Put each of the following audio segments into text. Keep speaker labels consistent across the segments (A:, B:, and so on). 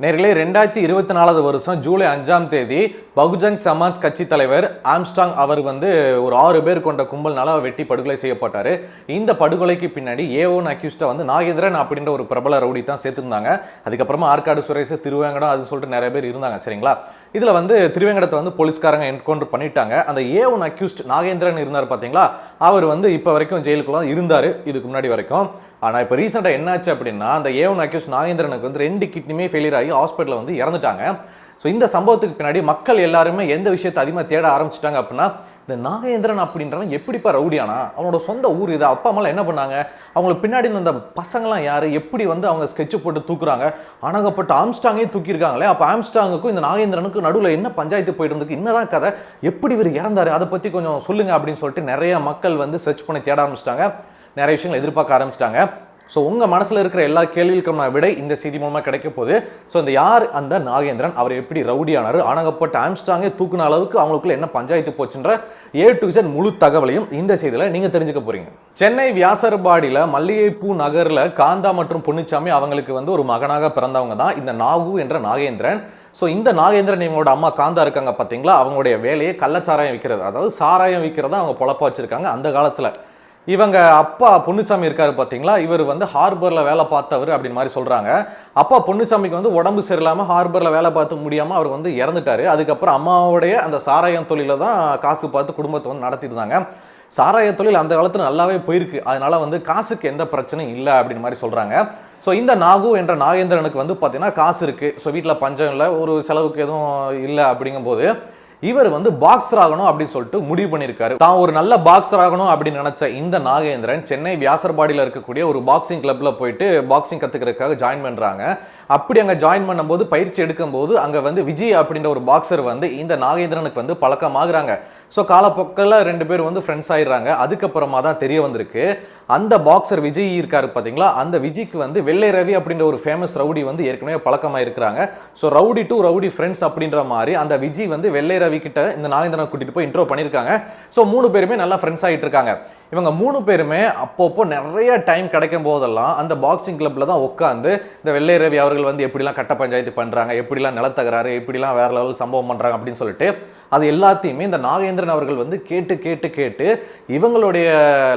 A: நேர்களே ரெண்டாயிரத்தி இருபத்தி நாலாவது வருஷம் ஜூலை அஞ்சாம் தேதி பகுஜன் சமாஜ் கட்சி தலைவர் ஆம்ஸ்டாங் அவர் வந்து ஒரு ஆறு பேர் கொண்ட கும்பல்னால வெட்டி படுகொலை செய்யப்பட்டார். இந்த படுகொலைக்கு பின்னாடி ஏ அக்யூஸ்டா வந்து நாகேந்திரன் அப்படின்ற ஒரு பிரபல ரவுடி தான் சேர்த்துருந்தாங்க. அதுக்கப்புறமா ஆற்காடு சுரேஷ் திருவேங்கடம் அது சொல்லிட்டு நிறைய பேர் இருந்தாங்க சரிங்களா? இதில் வந்து திருவேங்கடத்தை வந்து போலீஸ்காரங்க என்கவுண்டர் பண்ணிட்டாங்க. அந்த ஏ ஒன் அக்யூஸ்ட் நாகேந்திரன் இருந்தார் பார்த்தீங்களா அவர் வந்து இப்போ வரைக்கும் ஜெயிலுக்குள்ள இருந்தார் இதுக்கு முன்னாடி வரைக்கும். ஆனால் இப்போ ரீசெண்டாக என்னாச்சு அப்படின்னா அந்த ஏ ஒன் அக்யூஸ் நாகேந்திரனுக்கு வந்து ரெண்டு கிட்னியுமே ஃபெயிலியர் ஆகி ஹாஸ்பிட்டலில் வந்து இறந்துட்டாங்க. ஸோ இந்த சம்பவத்துக்கு பின்னாடி மக்கள் எல்லாருமே எந்த விஷயத்தை அதிகமாக தேட ஆரம்பிச்சிட்டாங்க அப்படின்னா இந்த நாகேந்திரன் அப்படின்றவன் எப்படிப்பா ரவுடியானா? அவனோட சொந்த ஊர் இது. அப்பா அம்மாலாம் என்ன பண்ணாங்க? அவங்களுக்கு பின்னாடி இருந்த அந்த பசங்களாம் யார்? எப்படி வந்து அவங்க ஸ்கெட்ச் போட்டு தூக்குறாங்க? அணங்கப்பட்ட ஆம்ஸ்டாங்கே தூக்கியிருக்காங்களே? அப்போ ஆம்ஸ்டாங்குக்கும் இந்த நாகேந்திரனுக்கும் நடுவில் என்ன பஞ்சாயத்து போயிட்டு இருந்துக்கு என்னதான் கதை? எப்படி இவர் இறந்தார்? அதை பற்றி கொஞ்சம் சொல்லுங்கள் அப்படின்னு சொல்லிட்டு நிறைய மக்கள் வந்து சர்ச் பண்ணி தேட ஆரம்பிச்சிட்டாங்க. நிறைய விஷயங்கள் எதிர்பார்க்க ஆரம்பிச்சிட்டாங்க. ஸோ உங்கள் மனசில் இருக்கிற எல்லா கேள்விகளுக்கும் நான் விடை இந்த செய்தி மூலமாக கிடைக்க போகுது. ஸோ இந்த யார்? அந்த நாகேந்திரன். அவர் எப்படி ரவுடியானார்? ஆனகப்பட்ட ஆம்ஸ்டாங்கே தூக்குன அளவுக்கு அவங்களுக்குள்ள என்ன பஞ்சாயத்து போச்சுன்ற ஏ டு Z முழு தகவலையும் இந்த செய்தியில் நீங்கள் தெரிஞ்சுக்க போகிறீங்க சென்னை வியாசர்பாடியில் மல்லிகைப்பூ நகரில் காந்தா மற்றும் பொன்னிச்சாமி அவங்களுக்கு வந்து ஒரு மகனாக பிறந்தவங்க தான் இந்த நாகு என்ற நாகேந்திரன். ஸோ இந்த நாகேந்திரன் இவங்களோட அம்மா காந்தா இருக்காங்க பார்த்தீங்களா அவங்களுடைய வேலையை கள்ளச்சாராயம் விற்கிறது அதாவது சாராயம் விற்கிறதா அவங்க பொழப்பா வச்சுருக்காங்க அந்த காலத்தில். இவங்க அப்பா பொன்னுசாமி இருக்காரு பார்த்தீங்களா இவர் வந்து ஹார்பரில் வேலை பார்த்தவர் அப்படின்னு மாதிரி சொல்கிறாங்க அப்பா பொன்னுசாமிக்கு வந்து உடம்பு சரியில்லாமல் ஹார்பரில் வேலை பார்த்து முடியாமல் அவர் வந்து இறந்துட்டாரு. அதுக்கப்புறம் அம்மாவுடைய அந்த சாராயம் தொழிலை தான் காசு பார்த்து குடும்பத்தை வந்து நடத்திட்டு இருந்தாங்க சாராய தொழில் அந்த காலத்தில் நல்லாவே போயிருக்கு. அதனால் வந்து காசுக்கு எந்த பிரச்சனையும் இல்லை அப்படின்னு மாதிரி சொல்கிறாங்க ஸோ இந்த நாகு என்ற நாகேந்திரனுக்கு வந்து பார்த்தீங்கன்னா காசு இருக்குது ஸோ வீட்டில் பஞ்சம் இல்லை. ஒரு செலவுக்கு எதுவும் இல்லை அப்படிங்கும்போது இவர் வந்து பாக்ஸர் ஆகணும் அப்படின்னு சொல்லிட்டு முடிவு பண்ணியிருக்காரு. தான் ஒரு நல்ல பாக்ஸர் ஆகணும் அப்படின்னு நினைச்ச இந்த நாகேந்திரன் சென்னை வியாசர்பாடியில் இருக்கக்கூடிய ஒரு பாக்ஸிங் கிளப்ல போயிட்டு பாக்ஸிங் கத்துக்கிறதுக்காக ஜாயின் பண்றாங்க. அப்படி அங்கே ஜாயின் பண்ணும்போது பயிற்சி எடுக்கும்போது அங்கே வந்து விஜய் அப்படின்ற ஒரு பாக்ஸர் வந்து இந்த நாகேந்திரனுக்கு வந்து பழக்கமாகறாங்க. ஸோ காலப்போக்கில் ரெண்டு பேர் வந்து ஃப்ரெண்ட்ஸ் ஆயிடுறாங்க. அதுக்கப்புறமா தான் தெரிய வந்திருக்கு. அந்த பாக்ஸர் விஜய் இருக்காரு பார்த்தீங்களா? அந்த விஜய்க்கு வந்து வெள்ளை ரவி அப்படின்ற ஒரு ஃபேமஸ் ரவுடி வந்து ஏற்கனவே பழக்கமாக இருக்கிறாங்க. So rowdy to rowdy friends அப்படின்ற மாதிரி அந்த விஜய் வந்து வெள்ளை ரவி கிட்ட இந்த நாகேந்திரனை கூட்டிகிட்டு போய் இன்ட்ரோ பண்ணியிருக்காங்க. ஸோ மூணு பேருமே நல்லா ஃப்ரெண்ட்ஸ் ஆகிட்டு இருக்காங்க. இவங்க மூணு பேருமே அப்பப்போ நிறைய டைம் கிடைக்கும் போதெல்லாம் அந்த பாக்ஸிங் கிளப்ல தான் உட்காந்து இந்த வெள்ளை ரவி அவர்கள் வந்து எப்படிலாம் கட்ட பஞ்சாயத்து பண்ணுறாங்க எப்படிலாம் நிலத்தகராறு எப்படிலாம் வேற லெவல் சம்பவம் பண்ணுறாங்க அப்படின்னு சொல்லிட்டு அது எல்லாத்தையுமே இந்த நாகேந்திரன் அவர்கள் வந்து கேட்டு கேட்டு கேட்டு இவங்களுடைய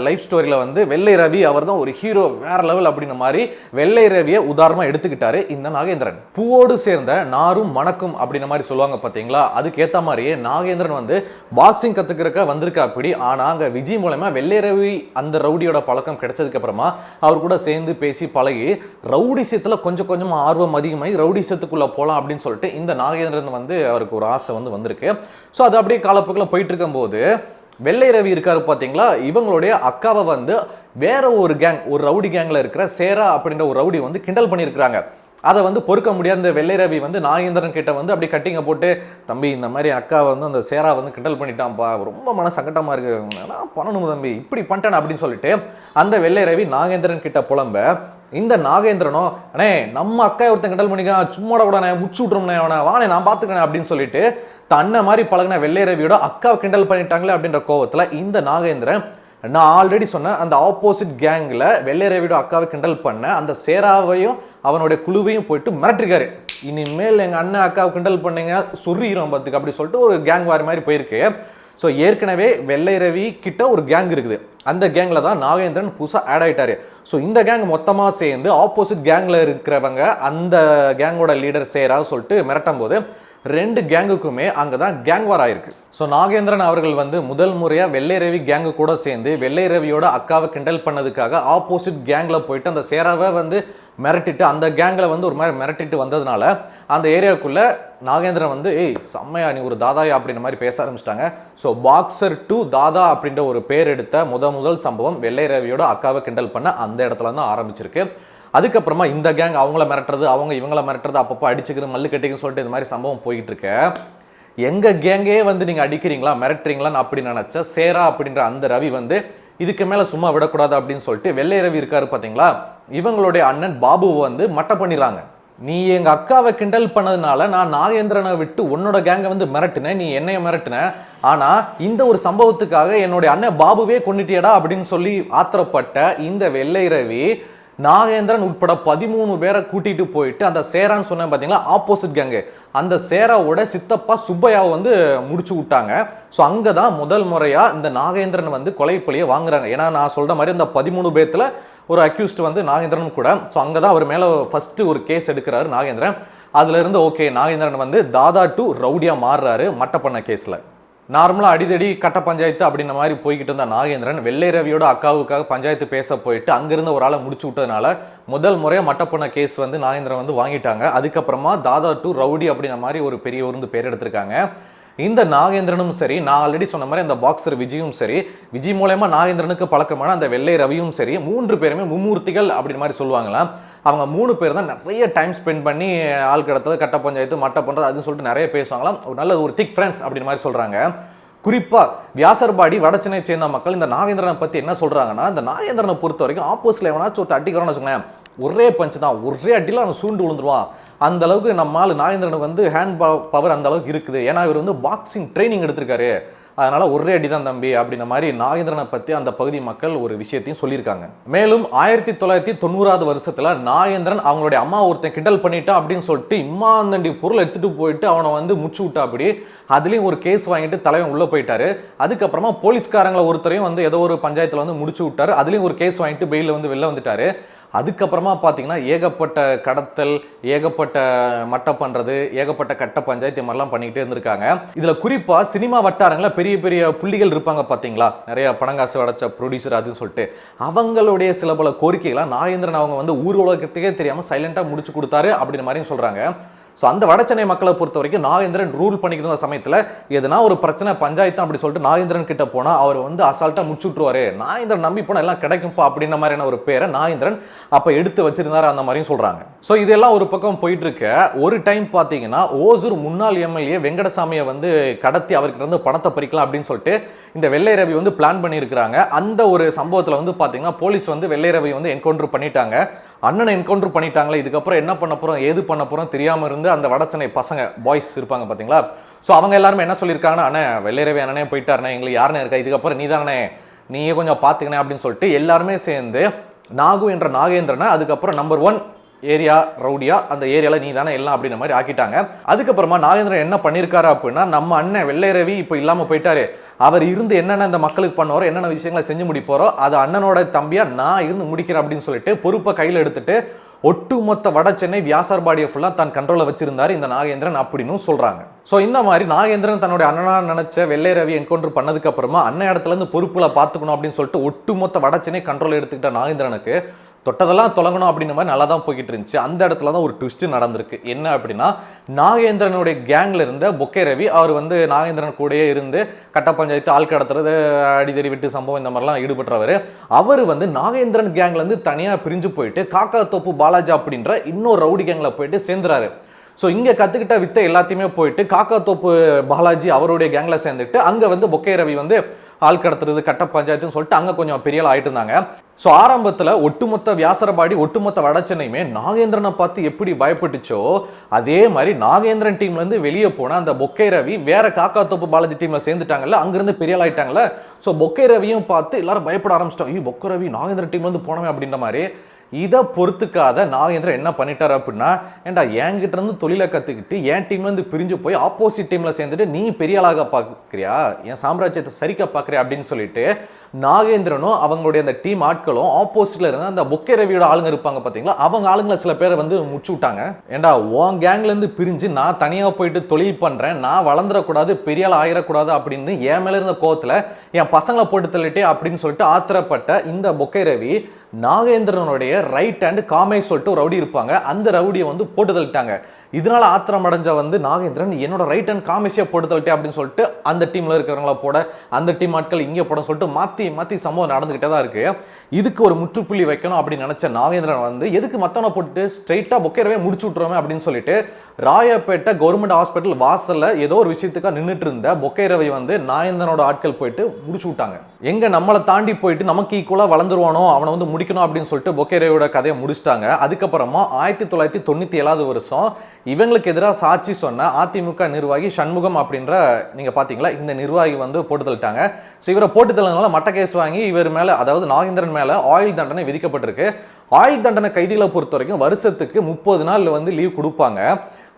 A: லைஃப் ஸ்டோரியில் வந்து வெள்ளை ரவி அவர் தான் ஒரு ஹீரோ வேற லெவல் அப்படின்ற மாதிரி வெள்ளை ரவியை உதாரணமாக எடுத்துக்கிட்டாரு. இந்த நாகேந்திரன். பூவோடு சேர்ந்த நாரும் மணக்கும் அப்படின்ற மாதிரி சொல்லுவாங்க பார்த்தீங்களா அதுக்கேற்ற மாதிரியே நாகேந்திரன் வந்து பாக்ஸிங் கற்றுக்கிறக்க வந்திருக்கா அப்படி. ஆனால் அங்கே விஜய் மூலமாக வெள்ளை ரவி அந்த ரவுடியோட பழக்கம் கிடைச்சதுக்கு அப்புறமா அவர் கூட சேர்ந்து பேசி பழகி ரவுடிசத்தில் கொஞ்சம் கொஞ்சமாக ஆர்வம் அதிகமாகி ரவுடிசத்துக்குள்ளே போகலாம் அப்படின்னு சொல்லிட்டு இந்த நாகேந்திரன் வந்து அவருக்கு ஒரு ஆசை வந்து வந்திருக்கு. ஸோ அது அப்படியே காலப்போக்கில் போயிட்டு இருக்கும்போது வெள்ளை ரவி இருக்காரு பார்த்தீங்களா? இவங்களுடைய அக்காவை வந்து வேற ஒரு கேங் ஒரு ரவுடி கேங்கில் இருக்கிற சேரா அப்படின்ற ஒரு ரவுடி வந்து கிண்டல் பண்ணியிருக்கிறாங்க. அதை வந்து பொறுக்க முடியாத. இந்த வெள்ளை ரவி வந்து நாகேந்திரன் கிட்ட வந்து அப்படி கட்டிங்க போட்டு தம்பி இந்த மாதிரி அக்கா வந்து அந்த சேரா வந்து கிண்டல் பண்ணிட்டான்ப்பா. ரொம்ப மன சங்கட்டமாக இருக்கு. என்ன பண்ணணும் தம்பி? இப்படி பண்ணிட்டேன் அப்படின்னு சொல்லிட்டு அந்த வெள்ளை ரவி நாகேந்திரன் கிட்ட புலம்ப இந்த நாகேந்திரனோ அண்ணே நம்ம அக்கா ஒருத்தன் கிண்டல் பண்ணிக்கான். சும்மாட கூட முச்சு விட்ரும்னே அவனை வானே நான் பார்த்துக்கிறேன் அப்படின்னு சொல்லிட்டு தன்னை மாதிரி பழகின வெள்ளை ரவியோட அக்காவை கிண்டல் பண்ணிட்டாங்களே அப்படின்ற கோவத்தில் இந்த நாகேந்திரன் நான் ஆல்ரெடி சொன்னேன் அந்த ஆப்போசிட் கேங்கில் வெள்ளை ரவியோட அக்காவை கிண்டல் பண்ண அந்த சேராவையும் அவனுடைய குழுவையும் போயிட்டு மிரட்டிருக்காரு. இனிமேல் எங்கள் அண்ணன் அக்காவை கிண்டல் பண்ணீங்க சொரியிறோம் பத்துக்கு அப்படி சொல்லிட்டு ஒரு கேங் வாரி மாதிரி போயிருக்கு. ஸோ ஏற்கனவே வெள்ளை ரவி கிட்ட ஒரு கேங் இருக்குது. அந்த கேங்கில் தான் நாகேந்திரன் புதுசாக ஆட் ஆகிட்டார் ஸோ இந்த கேங் மொத்தமாக சேர்ந்து ஆப்போசிட் கேங்கில் இருக்கிறவங்க அந்த கேங்கோட லீடர் சேரா சொல்லிட்டு மிரட்டும் போது ரெண்டு கேங்குக்குமே அங்கே தான் கேங் வார் ஆயிருக்கு. ஸோ நாகேந்திரன் அவர்கள் வந்து முதல் முறையாக வெள்ளை ரவி கேங்கு கூட சேர்ந்து வெள்ளை ரவியோட அக்காவை கிண்டல் பண்ணதுக்காக ஆப்போசிட் கேங்கில் போயிட்டு அந்த சேராவை வந்து மிரட்டிட்டு அந்த கேங்கில் வந்து ஒரு மாதிரி மிரட்டிட்டு வந்ததுனால அந்த ஏரியாவுக்குள்ளே நாகேந்திரன் வந்து ஏய் செம்மையா நீ ஒரு தாதாயா அப்படின்ற மாதிரி பேச ஆரம்பிச்சிட்டாங்க. ஸோ பாக்ஸர் டு தாதா அப்படின்ற ஒரு பேர் எடுத்த முத முதல் சம்பவம் வெள்ளை ரவியோட அக்காவை கிண்டல் பண்ண அந்த இடத்துல தான் ஆரம்பிச்சிருக்கு. அதுக்கப்புறமா இந்த கேங் அவங்கள மிரட்டுறது அவங்க இவங்கள மிரட்டுறது அப்பப்போ அடிச்சுக்கிற மல்லு கட்டிக்கு சொல்லிட்டு இந்த மாதிரி சம்பவம் போயிட்டு இருக்கு. எங்கள் கேங்கே வந்து நீங்கள் அடிக்கிறீங்களா மிரட்டுறீங்களான்னு அப்படி நினைச்ச சேரா அப்படின்ற அந்த ரவி வந்து இதுக்கு மேலே சும்மா விடக்கூடாது அப்படின்னு சொல்லிட்டு வெள்ளை ரவி இருக்காரு பார்த்தீங்களா இவங்களுடைய அண்ணன் பாபுவை வந்து மட்டை பண்ணிடுறாங்க. நீ எங்கள் அக்காவை கிண்டல் பண்ணதுனால நான் நாகேந்திரனை விட்டு உன்னோட கேங்கை வந்து மிரட்டினேன் நீ என்னைய மிரட்டின. ஆனால் இந்த ஒரு சம்பவத்துக்காக என்னுடைய அண்ணன் பாபுவே கொண்டுட்டியடா அப்படின்னு சொல்லி ஆத்திரப்பட்ட இந்த வெள்ளை ரவி நாகேந்திரன் உட்பட பதிமூணு பேரை கூட்டிகிட்டு போயிட்டு அந்த சேரான்னு சொன்னேன் பார்த்தீங்களா ஆப்போசிட் கேங்கு அந்த சேராவோட சித்தப்பா சுப்பையாவை வந்து முடிச்சு விட்டாங்க. ஸோ அங்கே தான் முதல் முறையாக இந்த நாகேந்திரன் வந்து கொலை வாங்குறாங்க. ஏன்னா நான் சொல்கிற மாதிரி இந்த பதிமூணு பேத்தில் ஒரு அக்யூஸ்ட் வந்து நாகேந்திரன் கூட. ஸோ அங்கே தான் அவர் மேலே ஃபஸ்ட்டு ஒரு கேஸ் எடுக்கிறாரு நாகேந்திரன். அதுலேருந்து ஓகே நாகேந்திரன் வந்து தாதா டு ரவுடியாக மாறுறாரு மட்டப்பண்ண கேஸில் நார்மலாக அடிதடி கட்ட பஞ்சாயத்து அப்படின்ற மாதிரி போய்கிட்டு இருந்த நாகேந்திரன் வெள்ளை ரவியோட அக்காவுக்காக பஞ்சாயத்து பேச போயிட்டு அங்கிருந்து ஒரு ஆளை முடிச்சு விட்டதுனால முதல் முறையாக மட்ட கேஸ் வந்து நாகேந்திரன் வந்து வாங்கிட்டாங்க. அதுக்கப்புறமா தாதா டு ரவுடி அப்படின்ற மாதிரி ஒரு பெரிய உருந்து பேர் எடுத்திருக்காங்க. இந்த நாகேந்திரனும் சரி நான் ஆல்ரெடி சொன்ன மாதிரி அந்த பாக்ஸர் விஜயும் சரி விஜய் மூலயமா நாகேந்திரனுக்கு பழக்கமான அந்த வெள்ளை ரவியும் சரி மூன்று பேருமே மும்மூர்த்திகள் அப்படின்ற மாதிரி சொல்லுவாங்களாம். அவங்க மூணு பேர் தான் நிறைய டைம் ஸ்பெண்ட் பண்ணி ஆள் கடத்தல் கட்ட பஞ்சாயத்து மட்டை பண்ணுறது அதுன்னு சொல்லிட்டு நிறைய பேசுவாங்களாம் ஒரு நல்ல ஒரு திக் ஃப்ரெண்ட்ஸ் அப்படின்ற மாதிரி சொல்கிறாங்க குறிப்பாக வியாசர்பாடி வடச்சென்னை சேர்ந்த மக்கள் இந்த நாகேந்திரனை பற்றி என்ன சொல்கிறாங்கன்னா இந்த நாகேந்திரனை பொறுத்த வரைக்கும் ஆப்போசிட்ல எவனாச்சும் ஒருத்தர் அடிக்கிறோன்னு வச்சுக்கோங்களேன். ஒரே பஞ்சு தான் ஒரே அடியில் அவன் சூண்டு விழுந்துருவான். அந்த அளவுக்கு நம்ம ஆள் நாகேந்திரனுக்கு வந்து ஹேண்ட் பவர் அந்த அளவுக்கு இருக்குது. ஏன்னா இவர் வந்து பாக்ஸிங் ட்ரைனிங் எடுத்திருக்காரு. அதனால் ஒரே அடி தான் தம்பி அப்படின்ற மாதிரி நாகேந்திரனை பற்றி அந்த பகுதி மக்கள் ஒரு விஷயத்தையும் சொல்லியிருக்காங்க. மேலும் ஆயிரத்தி தொள்ளாயிரத்தி தொண்ணூறாவது வருஷத்தில் நாகேந்திரன் அவங்களுடைய அம்மா ஒருத்தன் கிண்டல் பண்ணிட்டான் அப்படின்னு சொல்லிட்டு இம்மாந்தண்டி பொருள் எடுத்துகிட்டு போயிட்டு அவனை வந்து முச்சு விட்டா அப்படி அதுலேயும் ஒரு கேஸ் வாங்கிட்டு தலைவன் உள்ளே போயிட்டாரு. அதுக்கப்புறமா போலீஸ்காரங்களை ஒருத்தரையும் வந்து ஏதோ ஒரு பஞ்சாயத்தில் வந்து முடிச்சு விட்டாரு. அதுலேயும் ஒரு கேஸ் வாங்கிட்டு பெயிலில் வந்து வெளில வந்துட்டாரு. அதுக்கப்புறமா பார்த்தீங்கன்னா ஏகப்பட்ட கடத்தல் ஏகப்பட்ட மட்டை பண்ணுறது ஏகப்பட்ட கட்ட பஞ்சாயத்து மாதிரிலாம் பண்ணிக்கிட்டே இருந்திருக்காங்க. இதில் குறிப்பாக சினிமா வட்டாரங்களில் பெரிய பெரிய புள்ளிகள் இருப்பாங்க பார்த்தீங்களா? நிறைய பணங்காசு அடைச்ச ப்ரொடியூசர் அதுன்னு சொல்லிட்டு. அவங்களுடைய சில பல கோரிக்கைகளாக நாகேந்திரன் அவங்க வந்து ஊர் உலகத்துக்கே தெரியாமல் சைலண்ட்டாக முடிச்சு கொடுத்தாரு அப்படின்ற மாதிரியும் சொல்கிறாங்க ஸோ அந்த வடச்சென்னை மக்களை பொறுத்த வரைக்கும் நாகேந்திரன் ரூல் பண்ணிக்கிட்டு இருந்த சமயத்தில் எதனா ஒரு பிரச்சனை பஞ்சாயத்து அப்படி சொல்லிட்டு நாகேந்திரன் கிட்ட போனால் அவர் வந்து அசால்ட்டாக முடிச்சு விட்ருவாரு நாகேந்திரன் நம்பி போனால் எல்லாம் கிடைக்கும்ப்பா அப்படின்ற மாதிரியான ஒரு பேரை நாகேந்திரன் அப்போ எடுத்து வச்சிருந்தார் அந்த மாதிரியும் சொல்கிறாங்க ஸோ இதெல்லாம் ஒரு பக்கம் போயிட்டு இருக்க ஒரு டைம் பார்த்தீங்கன்னா ஓசூர் முன்னாள் எம்எல்ஏ வெங்கடசாமியை வந்து கடத்தி அவர்கிட்ட இருந்து பணத்தை பறிக்கலாம் அப்படின்னு சொல்லிட்டு இந்த வெள்ளை ரவி வந்து பிளான் பண்ணியிருக்கிறாங்க. அந்த ஒரு சம்பவத்தில் வந்து பார்த்தீங்கன்னா போலீஸ் வந்து வெள்ளை ரவி வந்து என்கவுண்டர் பண்ணிட்டாங்க. அண்ணனை என்கவுண்டர் பண்ணிட்டாங்களே இதுக்கப்புறம் என்ன பண்ண போகிறோம் ஏது பண்ண போகிறோம் தெரியாமல் இருந்து அந்த வடச்சென்னை பசங்க பாய்ஸ் இருப்பாங்க பார்த்தீங்களா ஸோ அவங்க எல்லாருமே என்ன சொல்லியிருக்காங்கன்னா அண்ணே வெள்ளையரவே அண்ணனே போயிட்டாருண்ணே எங்களுக்கு யாருன்னு இருக்கா? இதுக்கப்புறம் நீ தானே நீயே கொஞ்சம் பார்த்துக்கணே அப்படின்னு சொல்லிட்டு எல்லாருமே சேர்ந்து நாகு என்ற நாகேந்திரனை அதுக்கப்புறம் நம்பர் ஒன் ஏரியா ரவுடியா அந்த ஏரியாவில் நீ தானே எல்லாம் அப்படின்ற மாதிரி ஆக்கிட்டாங்க. அதுக்கப்புறமா நாகேந்திரன் என்ன பண்ணியிருக்காரு அப்படின்னா நம்ம அண்ணன் வெள்ளை ரவி இப்போ இல்லாமல் போயிட்டாரு அவர் இருந்து என்னென்ன இந்த மக்களுக்கு பண்ணுவாரோ என்னென்ன விஷயங்களை செஞ்சு முடிப்போரோ அது அண்ணனோட தம்பியாக நான் இருந்து முடிக்கிறேன் அப்படின்னு சொல்லிட்டு பொறுப்பை கையில் எடுத்துட்டு ஒட்டுமொத்த வட சென்னை வியாசார்பாடியை ஃபுல்லாக தன் கண்ட்ரோலில் வச்சிருந்தார் இந்த நாகேந்திரன் அப்படின்னு சொல்கிறாங்க ஸோ இந்த மாதிரி நாகேந்திரன் தன்னுடைய அண்ணனாக நினச்ச வெள்ளை ரவி என்கவுண்டர் பண்ணதுக்கப்புறமா அண்ணன் இடத்துலேருந்து பொறுப்பில் பார்த்துக்கணும் அப்படின்னு சொல்லிட்டு ஒட்டுமொத்த வட சென்னை கண்ட்ரோல் எடுத்துக்கிட்ட நாகேந்திரனுக்கு தொட்டதெல்லாம் தொலங்கணும் அப்படின்ற மாதிரி நல்லா தான் போய்கிட்டு இருந்துச்சு. அந்த இடத்துல தான் ஒரு ட்விஸ்ட்டு நடந்திருக்கு. என்ன அப்படின்னா நாகேந்திரனுடைய கேங்கில் இருந்த பொக்கே ரவி அவர் வந்து நாகேந்திரன் கூடயே இருந்து கட்ட பஞ்சாயத்து ஆள் கடத்துறது அடிதடி விட்டு சம்பவம் இந்த மாதிரிலாம் ஈடுபட்டவர். அவர் வந்து நாகேந்திரன் கேங்லேருந்து தனியாக பிரிஞ்சு போயிட்டு காக்கா தோப்பு பாலாஜி அப்படின்ற இன்னொரு ரவுடி கேங்கில் போயிட்டு சேர்ந்துறாரு. ஸோ இங்கே கற்றுக்கிட்ட வித்தை எல்லாத்தையுமே போயிட்டு காக்கா தோப்பு பாலாஜி அவருடைய கேங்கில் சேர்ந்துட்டு அங்கே வந்து பொக்கே ரவி வந்து ஆள் கடத்துறது கட்ட பஞ்சாயத்துன்னு சொல்லிட்டு அங்கே கொஞ்சம் பெரிய ஆள் இருந்தாங்க. ஸோ ஆரம்பத்தில் ஒட்டுமொத்த வியாசரபாடி ஒட்டுமொத்த வடச்சென்னையுமே நாகேந்திரனை பார்த்து எப்படி பயப்பட்டுச்சோ அதே மாதிரி நாகேந்திரன் டீம்லேருந்து வெளியே போன அந்த பொக்கை ரவி வேற காக்கா தோப்பு பாலாஜி டீமில் சேர்ந்துட்டாங்கல்ல அங்கேருந்து பெரிய ஆள் ஸோ பொக்கை ரவியும் பார்த்து எல்லாரும் பயப்பட ஆரம்பிச்சிட்டோம். ஐயோ பொக்கை ரவி நாகேந்திரன் டீம்லேருந்து போனமே அப்படின்ற மாதிரி. இதை பொறுத்துக்காத நாகேந்திரன் என்ன பண்ணிட்டார் அப்படின்னா ஏன்டா என்கிட்ட இருந்து தொழிலை கற்றுக்கிட்டு என் டீம்லேருந்து பிரிஞ்சு போய் ஆப்போசிட் டீமில் சேர்ந்துட்டு நீ பெரிய ஆளாக பார்க்குறியா? என் சாம்ராஜ்யத்தை சரிக்க பார்க்குறியா அப்படின்னு சொல்லிட்டு நாகேந்திரனும் அவங்களுடைய அந்த டீம் ஆட்களும் ஆப்போசிட்டில் இருந்த அந்த புக்கே ரவியோட ஆளுங்க இருப்பாங்க பார்த்தீங்களா? அவங்க ஆளுங்களை சில பேரை வந்து முச்சு விட்டாங்க. ஏண்டா உன் கேங்லேருந்து பிரிஞ்சு நான் தனியாக போயிட்டு தொழில் பண்ணுறேன் நான் வளர்ந்துடக்கூடாது பெரிய ஆள் ஆயிடக்கூடாது அப்படின்னு என் மேலே இருந்த கோவத்தில் என் பசங்களை போட்டு தள்ளிட்டே அப்படின்னு சொல்லிட்டு ஆத்திரப்பட்ட இந்த பொக்கை ரவி நாகேந்திரனுடைய ரைட் ஹேண்ட் காமே சொல்லிட்டு ஒரு ரவுடி இருப்பாங்க. அந்த ரவுடியை வந்து போட்டு தள்ளிட்டாங்க. இதனால் ஆத்திரம் அடைஞ்ச வந்து நாகேந்திரன் என்னோட ரைட் ஹேண்ட் காமிஷியை போட்டு தள்ளிட்டே அப்படின்னு சொல்லிட்டு அந்த டீமில் இருக்கிறவங்கள போட அந்த டீம் ஆட்கள் இங்கே போட சொல்லிட்டு மாற்றி மாற்றி சம்பவம் நடந்துக்கிட்டே தான் இருக்குது இதுக்கு ஒரு முற்றுப்புள்ளி வைக்கணும் அப்படின்னு நினச்ச நாகேந்திரன் வந்து எதுக்கு மத்தவனை போட்டுட்டு ஸ்ட்ரைட்டாக பொக்கேரவே முடிச்சு விட்ருவோமே அப்படின்னு சொல்லிட்டு ராயப்பேட்டை கவர்மெண்ட் ஹாஸ்பிட்டல் வாசல்ல ஏதோ ஒரு விஷயத்துக்காக நின்றுட்டு இருந்த பொக்கேரவை வந்து நாகேந்திரனோட ஆட்கள் போயிட்டு முடிச்சு விட்டாங்க. எங்கே நம்மளை தாண்டி போயிட்டு நமக்கு ஈக்குவலாக வளர்ந்துருவானோ அவனை வந்து முடிக்கணும் அப்படின்னு சொல்லிட்டு பொக்கேரேயோட கதையை முடிச்சிட்டாங்க. அதுக்கப்புறமா ஆயிரத்தி தொள்ளாயிரத்தி தொண்ணூற்றி ஏழாவது வருஷம் இவங்களுக்கு எதிராக சாட்சி சொன்ன அதிமுக நிர்வாகி சண்முகம் அப்படின்ற நீங்கள் பார்த்தீங்களா இந்த நிர்வாகி வந்து போட்டு தள்ளிட்டாங்க. ஸோ இவரை போட்டு தள்ளனால மட்ட கேஸ் வாங்கி இவர் மேலே அதாவது நாகேந்திரன் மேலே ஆயுள் தண்டனை விதிக்கப்பட்டிருக்கு. ஆயுள் தண்டனை கைதிகளை பொறுத்த வரைக்கும் வருஷத்துக்கு முப்பது நாள் வந்து லீவ் கொடுப்பாங்க.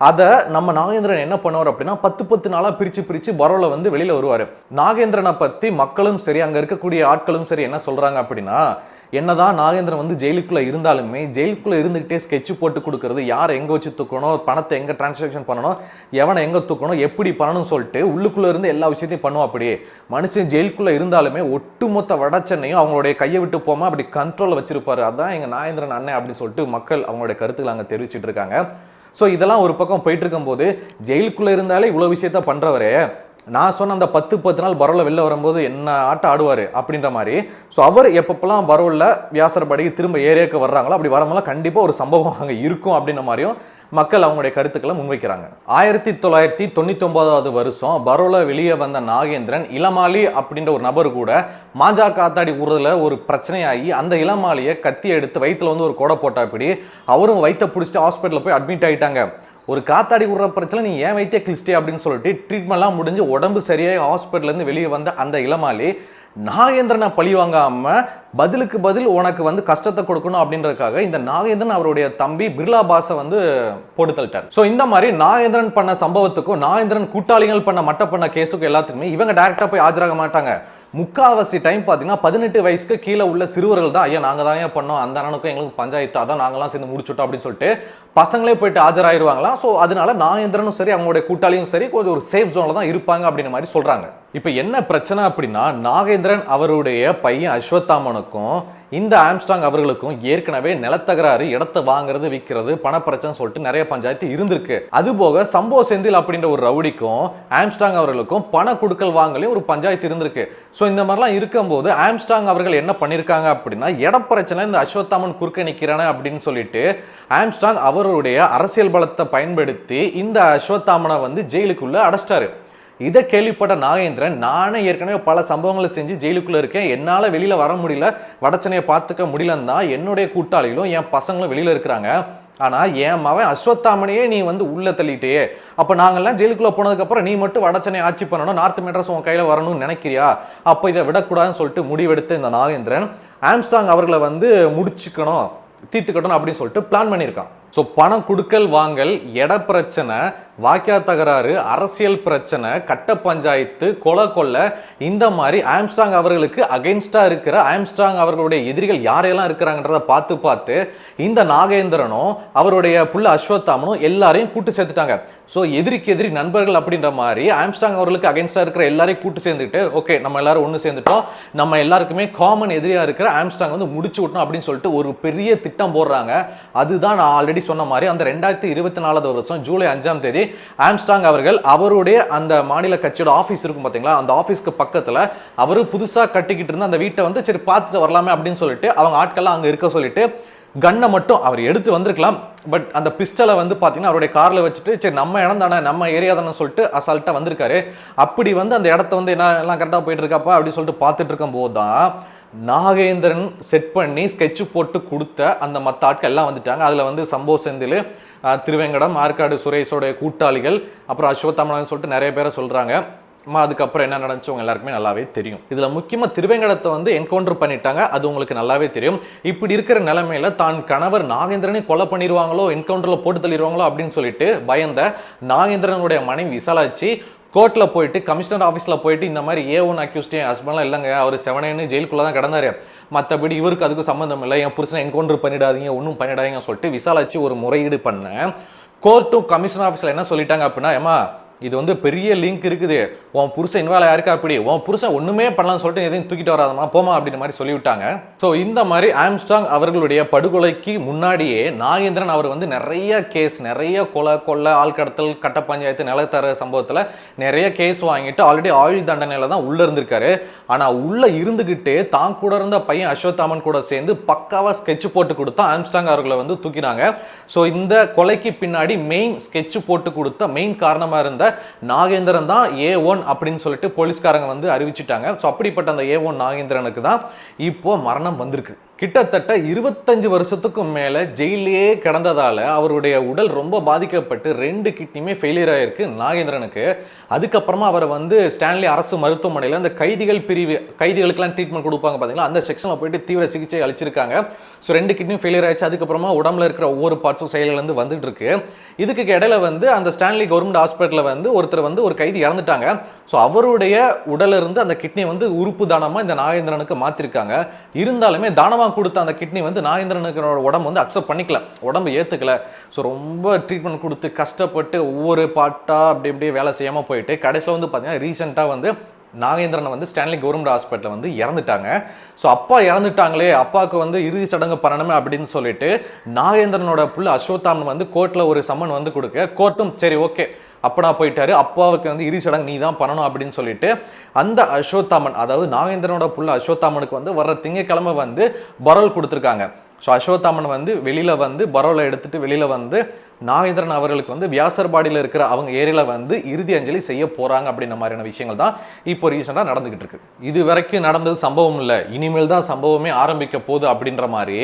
A: அதை நம்ம நாகேந்திரன் என்ன பண்ணுவார் அப்படின்னா பத்து பத்து நாளாக பிரித்து பிரித்து பரோவில் வந்து வெளியில் வருவார். நாகேந்திரனை பற்றி மக்களும் சரி அங்கே இருக்கக்கூடிய ஆட்களும் சரி என்ன சொல்கிறாங்க அப்படின்னா என்னதான் நாகேந்திரன் வந்து ஜெயிலுக்குள்ளே இருந்தாலுமே ஜெயிலுக்குள்ளே இருந்துக்கிட்டே ஸ்கெட்ச் போட்டு கொடுக்குறது யாரை எங்கே வச்சு தூக்கணும் பணத்தை எங்கே டிரான்சாக்ஷன் பண்ணணும் எவனை எங்கே தூக்கணும் எப்படி பண்ணணும்னு சொல்லிட்டு உள்ளுக்குள்ளே இருந்து எல்லா விஷயத்தையும் பண்ணுவோம் அப்படியே. மனுஷன் ஜெயிலுக்குள்ளே இருந்தாலுமே ஒட்டுமொத்த வட சென்னையும் அவங்களுடைய கையை விட்டு போகாம அப்படி கண்ட்ரோலில் வச்சிருப்பாரு. அதான் எங்கள் நாகேந்திரன் அண்ணன் அப்படின்னு சொல்லிட்டு மக்கள் அவங்களுடைய கருத்துக்களை அங்கே தெரிவிச்சிட்டு இருக்காங்க. ஸோ இதெல்லாம் ஒரு பக்கம் போயிட்டு இருக்கும்போது ஜெயிலுக்குள்ளே இருந்தாலே இவ்வளோ விஷயத்த பண்ணுறவரே நான் சொன்ன அந்த பத்து பத்து நாள் பரோவில் வெளில வரும்போது என்ன ஆட்டம் ஆடுவார் அப்படின்ற மாதிரி. ஸோ அவர் எப்பப்பெல்லாம் பரோவில் வியாசர்படிக்கு திரும்ப ஏரியாவுக்கு வர்றாங்களோ அப்படி வரும்போது கண்டிப்பாக ஒரு சம்பவம் அங்கே இருக்கும் அப்படின்ற மாதிரியும் மக்கள் அவங்களுடைய கருத்துக்களை முன்வைக்கிறாங்க. ஆயிரத்தி தொள்ளாயிரத்தி தொண்ணூத்தி ஒன்பதாவது வருஷம் பரோல வெளியே வந்த நாகேந்திரன் இளமாலி அப்படின்ற ஒரு நபர் கூட மாஞ்சா காத்தாடி ஊர்ல ஒரு பிரச்சனையாகி அந்த இளமாலியை கத்தி எடுத்து வயிற்றில் வந்து ஒரு கொடை போட்டா இப்படி அவரும் வயிற்ற பிடிச்சிட்டு ஹாஸ்பிட்டலில் போய் அட்மிட் ஆகிட்டாங்க ஒரு காத்தாடி விடுற பிரச்சனை நீ ஏன் வைத்தே கிளிஸ்டே அப்படின்னு சொல்லிட்டு ட்ரீட்மெண்ட்லாம் முடிஞ்சு உடம்பு சரியாகி ஹாஸ்பிட்டல்லேருந்து வெளியே வந்த அந்த இளமாலி நாகேந்திரனை பழி வாங்காமல் பதிலுக்கு பதில் உனக்கு வந்து கஷ்டத்தை கொடுக்கணும் அப்படின்றதுக்காக இந்த நாகேந்திரன் அவருடைய தம்பி பிர்லா பாஸை வந்து போட்டு தள்ளிட்டார். ஸோ இந்த மாதிரி நாகேந்திரன் பண்ண சம்பவத்துக்கும் நாகேந்திரன் கூட்டாளிகள் பண்ண மட்ட பண்ண கேஸுக்கும் எல்லாத்துக்குமே இவங்க டைரக்டா போய் ஆஜராக மாட்டாங்க. முக்காவாசி டைம் பார்த்தீங்கன்னா பதினெட்டு வயசுக்கு கீழே உள்ள சிறுவர்கள் தான் ஐயா நாங்கள் தான் ஏன் பண்ணோம்? அந்த அண்ணனுக்கும் எங்களுக்கு பஞ்சாயத்து அதான் நாங்களாம் சேர்ந்து முடிச்சுட்டோம் அப்படின்னு சொல்லிட்டு பசங்களே போயிட்டு ஆஜராயிருவாங்களாம் ஸோ அதனால நாகேந்திரனும் சரி அவங்களுடைய கூட்டாளியும் சரி கொஞ்சம் ஒரு சேஃப் ஜோனில் தான் இருப்பாங்க அப்படின்ற மாதிரி சொல்கிறாங்க இப்போ என்ன பிரச்சனை அப்படின்னா நாகேந்திரன் அவருடைய பையன் அஸ்வத்தாமனுக்கும் இந்த ஆம்ஸ்டாங் அவர்களுக்கும் ஏற்கனவே நிலத்தகராறு இடத்தை வாங்குறது விற்கிறது பணப்பிரச்சனை சொல்லிட்டு நிறைய பஞ்சாயத்து இருந்திருக்கு. அதுபோக சம்போ செந்தில் அப்படின்ற ஒரு ரவுடிக்கும் ஆம்ஸ்டாங் அவர்களுக்கும் பண கொடுக்கல் வாங்கலையும் ஒரு பஞ்சாயத்து இருந்திருக்கு. ஸோ இந்த மாதிரிலாம் இருக்கும்போது ஆம்ஸ்டாங் அவர்கள் என்ன பண்ணியிருக்காங்க அப்படின்னா இடப்பிரச்சனை இந்த அஸ்வத்தாமன் குறுக்க நிற்கிறானே அப்படின்னு சொல்லிட்டு ஆம்ஸ்டாங் அவருடைய அரசியல் பலத்தை பயன்படுத்தி இந்த அஸ்வத்தாமனை வந்து ஜெயிலுக்குள்ளே அடைச்சிட்டாரு. இதை கேள்விப்பட்ட நாகேந்திரன் நானே ஏற்கனவே பல சம்பவங்களை செஞ்சு ஜெயிலுக்குள்ளே இருக்கேன். என்னால் வெளியில் வர முடியல. வடச்சனையை பார்த்துக்க முடியலன்னு தான் என்னுடைய கூட்டாளிகளும் என் பசங்களும் வெளியில் இருக்கிறாங்க. ஆனால் என் மவன் அஸ்வத்தாமனையே நீ வந்து உள்ளே தள்ளிட்டே. அப்போ நாங்கள்லாம் ஜெயிலுக்குள்ளே போனதுக்கப்புறம் நீ மட்டும் வடச்சனை ஆட்சி பண்ணணும் நார்த் மெட்ராஸ் உன் கையில் வரணும்னு நினைக்கிறியா? அப்போ இதை விடக்கூடாதுன்னு சொல்லிட்டு முடிவெடுத்த இந்த நாகேந்திரன் ஆம்ஸ்டாங் அவர்களை வந்து முடிச்சுக்கணும். தீர்த்துக்கட்டணும் அப்படின்னு சொல்லிட்டு பிளான் பண்ணியிருக்கான். ஸோ பணம் கொடுக்கல் வாங்கல் இட பிரச்சனை வாக்கியா தகராறு அரசியல் பிரச்சனை கட்ட பஞ்சாயத்து கொலை கொள்ள இந்த மாதிரி ஆம்ஸ்டாங் அவர்களுக்கு அகைன்ஸ்டாக இருக்கிற ஆம்ஸ்டாங் அவர்களுடைய எதிரிகள் யாரெல்லாம் இருக்கிறாங்கன்றத பார்த்து பார்த்து இந்த நாகேந்திரனும் அவருடைய புள்ள அஸ்வத்தாமனும் எல்லாரையும் கூட்டு சேர்த்துட்டாங்க. ஸோ எதிரிக்கு எதிரி நண்பர்கள் அப்படின்ற மாதிரி ஆம்ஸ்டாங் அவர்களுக்கு அகைன்ஸ்டாக இருக்கிற எல்லாரையும் கூட்டு சேர்ந்துட்டு ஓகே நம்ம எல்லாரும் ஒன்று சேர்ந்துட்டோம். நம்ம எல்லாருக்குமே காமன் எதிரியாக இருக்கிற ஆம்ஸ்டாங் வந்து முடிச்சு விட்டோம் அப்படின்னு சொல்லிட்டு ஒரு பெரிய திட்டம் போடுறாங்க. அதுதான் நான் ஆல்ரெடி சொன்ன மாதிரி அந்த ரெண்டாயிரத்தி இருபத்தி நாலாவது வருஷம் ஜூலை அஞ்சாம் தேதி ஆம்ஸ்டாங் அவர்கள் அவருடைய அந்த மாநில கட்சியோட ஆஃபீஸ் இருக்கும் பார்த்தீங்களா அந்த ஆஃபீஸ்க்கு பக்கத்தில் அவர் புதுசாக கட்டிக்கிட்டு இருந்த அந்த வீட்டை வந்து சரி பார்த்துட்டு வரலாமே அப்படின்னு சொல்லிட்டு அவங்க ஆட்கள்லாம் அங்கே இருக்க சொல்லிட்டு கன்னை மட்டும் அவர் எடுத்து வந்திருக்கலாம். பட் அந்த பிஸ்டலை வந்து பார்த்தீங்கன்னா அவருடைய காரில் வச்சுட்டு சரி நம்ம இடம் தானே நம்ம ஏரியா தானே சொல்லிட்டு அசால்ட்டாக வந்திருக்காரு. அப்படி வந்து அந்த இடத்த வந்து என்ன எல்லாம் கரெக்டாக போயிட்டு இருக்காப்பா அப்படின்னு சொல்லிட்டு பார்த்துட்டு இருக்கும் போது தான் நாகேந்திரன் செட் பண்ணி ஸ்கெட்ச் போட்டு கொடுத்த அந்த மற்ற ஆட்கள் எல்லாம் வந்துட்டாங்க. அதில் வந்து சம்போ செந்தில் திருவேங்கடம் ஆற்காடு சுரேஷோடைய கூட்டாளிகள் அப்புறம் அஸ்வத்தாமலன் சொல்லிட்டு நிறைய பேரை சொல்கிறாங்க அம்மா அதுக்கப்புறம் என்ன நடந்துச்சவங்க எல்லாருக்குமே நல்லாவே தெரியும். இதில் முக்கியமாக திருவேங்கடத்தை வந்து என்கவுண்டர் பண்ணிட்டாங்க. அது உங்களுக்கு நல்லாவே தெரியும். இப்படி இருக்கிற நிலைமையில தான் கணவர் நாகேந்திரனை கொலை பண்ணிடுவாங்களோ என்கவுண்டரில் போட்டு தள்ளிடுவாங்களோ அப்படின்னு சொல்லிட்டு பயந்த நாகேந்திரனுடைய மனைவி விசாலாச்சி கோர்ட்டில் போயிட்டு கமிஷனர் ஆஃபீஸில் போயிட்டு இந்த மாதிரி ஏ ஒன் அக்யூஸ்ட் என் ஹஸ்பண்ட்லாம் இல்லைங்க? அவர் செவனேன்னு ஜெயிலுக்குள்ளே தான் கிடந்தாரு. மற்றபடி இவருக்கு அதுக்கு சம்மந்தம் இல்லை. என் புருஷனை என்கவுண்டர் பண்ணிடாதீங்க ஒன்றும் பண்ணிடாதீங்கன்னு சொல்லிட்டு விசாலாச்சு ஒரு முறையீடு பண்ண கோர்ட்டும் கமிஷனர் ஆஃபீஸில் என்ன சொல்லிட்டாங்க அப்படின்னா ஏமா இது வந்து பெரிய லிங்க் இருக்குது. உன் புருஷன் இன்வால்வ் ஆயிருக்கா அப்படி உன் புருஷன் ஒன்றுமே பண்ணலாம்னு சொல்லிட்டு எதையும் தூக்கிட்டு வராதமா போமா அப்படின்ற மாதிரி சொல்லிவிட்டாங்க. ஸோ இந்த மாதிரி ஆம்ஸ்டாங் அவர்களுடைய படுகொலைக்கு முன்னாடியே நாகேந்திரன் அவர் வந்து நிறைய கேஸ் நிறைய கொலை கொள்ளை ஆள் கடத்தல் கட்ட பஞ்சாயத்து நிலத்தர சம்பவத்தில் நிறைய கேஸ் வாங்கிட்டு ஆல்ரெடி ஆயுள் தண்டனையில தான் உள்ளே இருந்திருக்காரு. ஆனால் உள்ளே இருந்துக்கிட்டு தான் கூட இருந்த பையன் அஸ்வத்தாமன் கூட சேர்ந்து பக்காவாக ஸ்கெட்ச் போட்டு கொடுத்தா ஆம்ஸ்டாங் அவர்களை வந்து தூக்கினாங்க. ஸோ இந்த கொலைக்கு பின்னாடி மெயின் ஸ்கெட்ச் போட்டு கொடுத்த மெயின் காரணமாக இருந்த நாகேந்திரன் தான் ஏ ஒன் அப்படின்னு சொல்லிட்டு போலீஸ்காரங்க வந்து அறிவிச்சிட்டாங்க. ஸோ அப்படிப்பட்ட அந்த ஏ ஒன் நாகேந்திரனுக்கு தான் இப்போ மரணம் வந்திருக்கு. கிட்டத்தட்ட இருபத்தஞ்சு வருஷத்துக்கும் மேலே ஜெயிலே கிடந்ததால அவருடைய உடல் ரொம்ப பாதிக்கப்பட்டு ரெண்டு கிட்னியுமே ஃபெயிலியர் ஆகிருக்கு நாகேந்திரனுக்கு. அதுக்கப்புறமா அவரை வந்து ஸ்டான்லி அரசு மருத்துவமனையில் அந்த கைதிகள் பிரிவு கைதிகளுக்கெல்லாம் ட்ரீட்மெண்ட் கொடுப்பாங்க பார்த்தீங்களா அந்த செக்ஷனில் போயிட்டு தீவிர சிகிச்சை அளிச்சிருக்காங்க. ஸோ ரெண்டு கிட்னியும் ஃபெயிலியர் ஆயிடுச்சு. அதுக்கப்புறமா உடம்புல இருக்கிற ஒவ்வொரு பார்ட்ஸும் செயலிலேருந்து வந்துட்டு இருக்கு. இதுக்கு இடையில வந்து அந்த ஸ்டான்லி கவர்மெண்ட் ஹாஸ்பிட்டலில் வந்து ஒருத்தர் வந்து ஒரு கைதி இறந்துட்டாங்க. ஸோ அவருடைய உடலிருந்து அந்த கிட்னி வந்து உறுப்பு தானமாக இந்த நாகேந்திரனுக்கு மாற்றிருக்காங்க இருந்தாலுமே தானமாக கொடுத்த அந்த கிட்னி வந்து நாகேந்திரனுக்கு உடம்பு வந்து அக்செப்ட் பண்ணிக்கல. உடம்பு ஏற்றுக்கல ஸோ ரொம்ப ட்ரீட்மெண்ட் கொடுத்து கஷ்டப்பட்டு ஒவ்வொரு பாட்டாக அப்படி இப்படியே வேலை செய்யாமல் போயிட்டு கடைசியில் வந்து பார்த்தீங்கன்னா ரீசெண்டாக வந்து நாகேந்திரன் வந்து ஸ்டான்லி கவர்மெண்ட் ஹாஸ்பிட்டலில் வந்து இறந்துட்டாங்க. ஸோ அப்பா இறந்துட்டாங்களே அப்பாவுக்கு வந்து இறுதி சடங்கு பண்ணணுமே அப்படின்னு சொல்லிட்டு நாகேந்திரனோட புள்ள அஸ்வத்தாமன் வந்து கோர்ட்டில் ஒரு சம்மன் வந்து கொடுக்க கோர்ட்டும் சரி ஓகே அப்பனா போயிட்டாரு. அப்பாவுக்கு வந்து இறுதி சடங்கு நீ தான் பண்ணணும் அப்படின்னு சொல்லிட்டு அந்த அஸ்வத்தாமன் அதாவது நாகேந்திரனோட புள்ள அஸ்வத்தாமனுக்கு வந்து வர்ற திங்கக்கிழமை வந்து பரோல் கொடுத்துருக்காங்க. ஸோ அஸ்வத்தாமன் வந்து வெளியில் வந்து பரோலை எடுத்துகிட்டு வெளியில் வந்து நாகேந்திரன் அவர்களுக்கு வந்து வியாசர்பாடியில் இருக்கிற அவங்க ஏரியாவில் வந்து இறுதி அஞ்சலி செய்ய போகிறாங்க அப்படின்ற மாதிரியான விஷயங்கள் தான் இப்போ ரீசெண்டாக நடந்துகிட்டு இருக்கு. இது வரைக்கும் நடந்தது சம்பவம் இல்லை. இனிமேல் தான் சம்பவமே ஆரம்பிக்க போகுது அப்படின்ற மாதிரி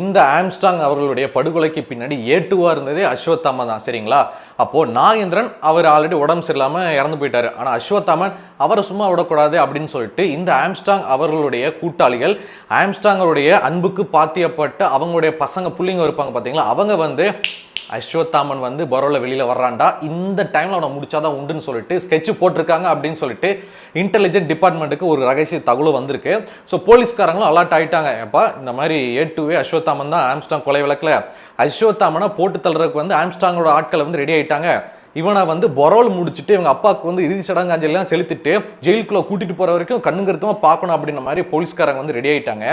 A: இந்த ஆம்ஸ்டாங் அவர்களுடைய படுகொலைக்கு பின்னாடி ஏட்டுவாக இருந்ததே அஸ்வத்தாமன் தான் சரிங்களா? அப்போது நாகேந்திரன் அவர் ஆல்ரெடி உடம்பு சரியில்லாமல் இறந்து போயிட்டார். ஆனால் அஸ்வத்தாமன் அவரை சும்மா விடக்கூடாது அப்படின்னு சொல்லிட்டு இந்த ஆம்ஸ்டாங் அவர்களுடைய கூட்டாளிகள் ஆம்ஸ்டாங்கருடைய அன்புக்கு பாத்தியப்பட்ட அவங்களுடைய பசங்க பிள்ளைங்க இருப்பாங்க பார்த்தீங்களா அவங்க வந்து அஸ்வத்தாமன் வந்து பரோவில் வெளியில் வர்றான்டா. இந்த டைமில் அவனை முடிச்சாதான் உண்டுன்னு சொல்லிட்டு ஸ்கெட்ச் போட்டிருக்காங்க அப்படின்னு சொல்லிட்டு இன்டெலிஜென்ட் டிபார்ட்மெண்ட்டுக்கு ஒரு ரகசிய தகவல் வந்திருக்கு. ஸோ போலீஸ்காரங்களும் அலர்ட் ஆகிட்டாங்க ஏப்பா இந்த மாதிரி ஏ டுவே அஸ்வத்தாமன் தான் ஆம்ஸ்டாங் கொலை வழக்கில். அஸ்வத்தாமனை போட்டு தள்ளுறதுக்கு வந்து ஆம்ஸ்டாங்கோட ஆட்கள் வந்து ரெடி ஆகிட்டாங்க இவனை வந்து பொரோல் முடிச்சுட்டு இவங்க அப்பாவுக்கு வந்து இறுதி சடங்காஞ்சலாம் செலுத்திட்டு ஜெயிலுக்குள்ளே கூட்டிகிட்டு போகிற வரைக்கும் கண்ணுங்கருத்தமா பார்க்கணும் அப்படின்ற மாதிரி போலீஸ்காரங்க வந்து ரெடி ஆயிட்டாங்க.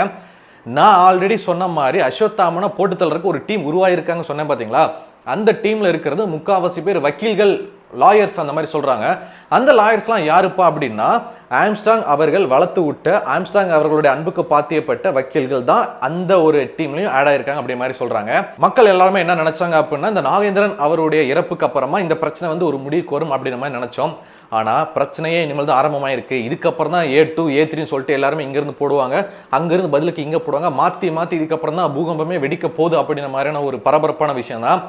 A: நான் ஆல்ரெடி சொன்ன மாதிரி அஸ்வத்தாமனை போட்டு தள்ளுறதுக்கு ஒரு டீம் உருவாயிருக்காங்க சொன்னேன் பார்த்தீங்களா அந்த டீமில் இருக்கிறது முக்காவாசி பேர் வக்கீல்கள் லாயர்ஸ் அந்த மாதிரி சொல்கிறாங்க அந்த லாயர்ஸ்லாம் யாருப்பா அப்படின்னா ஆம்ஸ்டாங் அவர்கள் வளர்த்து விட்ட ஆம்ஸ்டாங் அவர்களுடைய அன்புக்கு பாத்தியப்பட்ட வக்கீல்கள் தான் அந்த ஒரு டீம்லையும் ஆட் ஆயிருக்காங்க அப்படி மாதிரி சொல்கிறாங்க மக்கள் எல்லாருமே என்ன நினச்சாங்க அப்படின்னா இந்த நாகேந்திரன் அவருடைய இறப்புக்கு அப்புறமா இந்த பிரச்சனை வந்து ஒரு முடிவுக்கு வரும் அப்படின்ற மாதிரி நினச்சோம். ஆனால் பிரச்சனையே இனிமேல் தான் ஆரம்பமாயிருக்கு. இதுக்கப்புறம் தான் ஏ டூ ஏ த்ரீன்னு சொல்லிட்டு எல்லாருமே இங்கேருந்து போடுவாங்க. அங்கேருந்து பதிலுக்கு இங்கே போடுவாங்க. மாற்றி மாற்றி இதுக்கப்புறம் தான் பூகம்பமே வெடிக்க போகுது அப்படின்ற மாதிரியான ஒரு பரபரப்பான விஷயம் தான்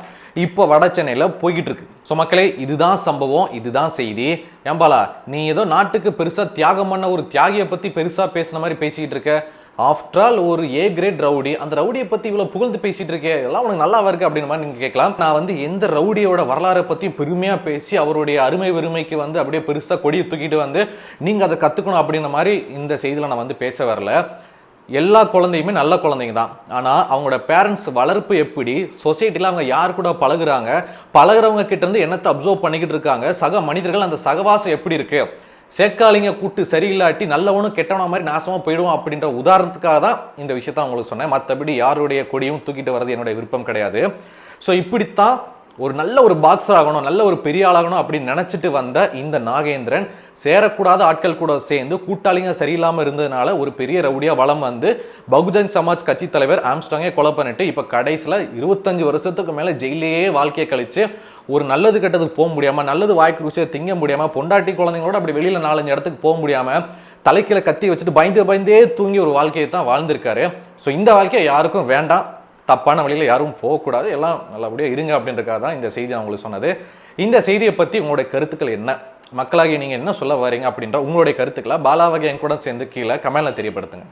A: இப்போ வட சென்னையில் போய்கிட்டு இருக்கு ஸோ மக்களே இதுதான் சம்பவம் இதுதான் செய்தி. ஏம்பாலா நீ ஏதோ நாட்டுக்கு பெருசாக தியாகம் பண்ண ஒரு தியாகியை பற்றி பெருசாக பேசின மாதிரி பேசிக்கிட்டு இருக்க ஆஃப்டர் ஆல் ஒரு ஏ கிரேட் ரவுடி. அந்த ரவுடியை பற்றி இவ்வளோ புகழ்ந்து பேசிட்டு இருக்கே இதெல்லாம் உனக்கு நல்லா இருக்கு அப்படின்ற மாதிரி நீங்கள் கேட்கலாம். நான் வந்து எந்த ரவுடியோட வரலாறை பற்றி பெருமையாக பேசி அவருடைய அருமை வெறுமைக்கு வந்து அப்படியே பெருசாக கொடியை தூக்கிட்டு வந்து நீங்கள் அதை கற்றுக்கணும் அப்படின்ற மாதிரி இந்த செய்தியில் நான் வந்து பேச வரல. எல்லா குழந்தையுமே நல்ல குழந்தைங்க தான். ஆனால் அவங்களோட பேரண்ட்ஸ் வளர்ப்பு எப்படி சொசைட்டியில் அவங்க யார் கூட பழகுறாங்க பழகுறவங்க கிட்டேருந்து என்னத்தை அப்சர்வ் பண்ணிக்கிட்டு இருக்காங்க சக மனிதர்கள் அந்த சகவாசம் எப்படி இருக்குது சேக்காலிங்க கூட்டு சரியில்லாட்டி நல்லவனும் கெட்டவன மாதிரி நாசமாக போயிடுவோம் அப்படின்ற உதாரணத்துக்காக தான் இந்த விஷயத்த உங்களுக்கு சொன்னேன். மற்றபடி யாருடைய கொடியும் தூக்கிட்டு வர்றது என்னுடைய விருப்பம் கிடையாது. ஸோ இப்படித்தான் ஒரு நல்ல ஒரு பாக்ஸர் ஆகணும் நல்ல ஒரு பெரிய ஆளாகணும் அப்படின்னு நினைச்சிட்டு வந்த இந்த நாகேந்திரன் சேரக்கூடாத ஆட்கள் கூட சேர்ந்து கூட்டாளிங்க சரியில்லாமல் இருந்ததுனால ஒரு பெரிய ரவுடியாக வளம் வந்து பகுஜன் சமாஜ் கட்சி தலைவர் ஆம்ஸ்டாங்கே கொலை பண்ணிட்டு இப்போ கடைசியில் இருபத்தஞ்சு வருஷத்துக்கு மேலே ஜெயிலேயே வாழ்க்கையை கழிச்சு ஒரு நல்லது கெட்டதுக்கு போக முடியாமல் நல்லது வாய்க்கு ருசியை திங்க முடியாமல் பொண்டாட்டி குழந்தைங்களோட அப்படி வெளியில் நாலஞ்சு இடத்துக்கு போக முடியாமல் தலைக்கில கத்தி வச்சுட்டு பயந்து பயந்தே தூங்கி ஒரு வாழ்க்கையை தான் வாழ்ந்திருக்காரு. ஸோ இந்த வாழ்க்கையை யாருக்கும் வேண்டாம். தப்பான வழியில் யாரும் போகக்கூடாது. எல்லாம் நல்லபடியாக இருங்க அப்படின்றக்காக தான் இந்த செய்தி நான் உங்களுக்கு சொன்னது. இந்த செய்தியை பற்றி உங்களுடைய கருத்துக்கள் என்ன? மக்களாகி நீங்கள் என்ன சொல்ல வரீங்க அப்படின்ற உங்களுடைய கருத்துக்களை பாலாவகை என் கூட சேர்ந்து கீழே கமெண்ட்ல தெரியப்படுத்துங்க.